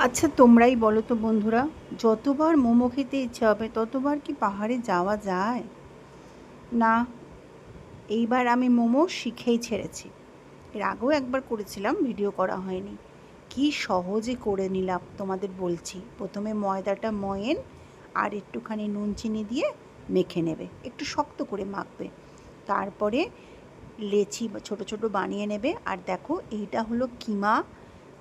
আচ্ছা তোমরাই বলো তো বন্ধুরা, যতবার মোমো খেতে ইচ্ছে হবে, ততবার কি পাহাড়ে যাওয়া যায়? না, এইবার আমি মোমো শিখেই ছেড়েছি। এর আগেও একবার করেছিলাম, ভিডিও করা হয়নি। কি সহজে করে নিলাম তোমাদের বলছি। প্রথমে ময়দাটা ময়েন আর একটুখানি নুন চিনি দিয়ে মেখে নেবে। একটু শক্ত করে মাখবে। তারপরে লেচি ছোটো ছোটো বানিয়ে নেবে। আর দেখো, এইটা হলো কিমা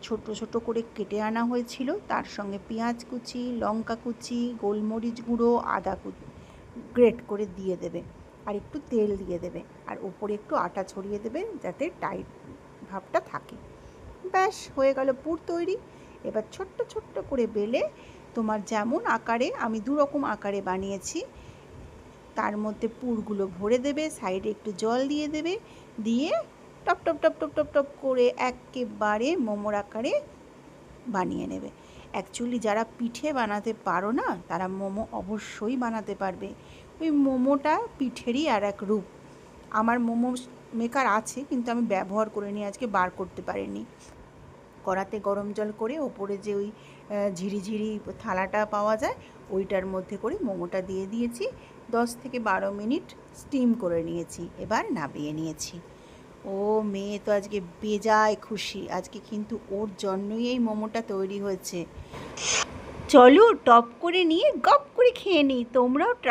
ছোট ছোট করে কেটে আনা হয়েছিল। তার সঙ্গে পেঁয়াজ কুচি, লঙ্কা কুচি, গোলমরিচ গুঁড়ো, আদা কুচি গ্রেট করে দিয়ে দেবে আর একটু তেল দিয়ে দেবে আর ওপরে একটু আটা ছড়িয়ে দেবে যাতে টাইট ভাবটা থাকে। ব্যাস, হয়ে গেল পুর তৈরি। এবার ছোট্ট ছোট্ট করে বেলে তোমার যেমন আকারে আমি দু রকম আকারে বানিয়েছি। তার মধ্যে পুরগুলো ভরে দেবে, সাইডে একটু জল দিয়ে দেবে, দিয়ে top top top top top top করে একেবারে মোমোর আকারে বানিয়ে নেবে। অ্যাকচুয়ালি যারা পিঠে বানাতে পারো না, তারা মোমো অবশ্যই বানাতে পারবে। ওই মোমোটা পিঠেরই আর এক রূপ। আমার মোমো মেকার আছে, কিন্তু আমি ব্যবহার করে নিয়ে আজকে বার করতে পারিনি। কড়াতে গরম জল করে ওপরে যে ওই ঝিরিঝিরি থালাটা পাওয়া যায়, ওইটার মধ্যে করে মোমোটা দিয়ে দিয়েছি। দশ থেকে বারো মিনিট স্টিম করে নিয়েছি, এবার নাবিয়ে নিয়েছি। ও মেয়ে, তো আজকে বেজায় খুশি। আজকে কিন্তু ওর জন্যই এই মোমোটা তৈরি হয়েছে। চলো টপ করে নিয়ে গপ করে খেয়ে নিই, তোমরাও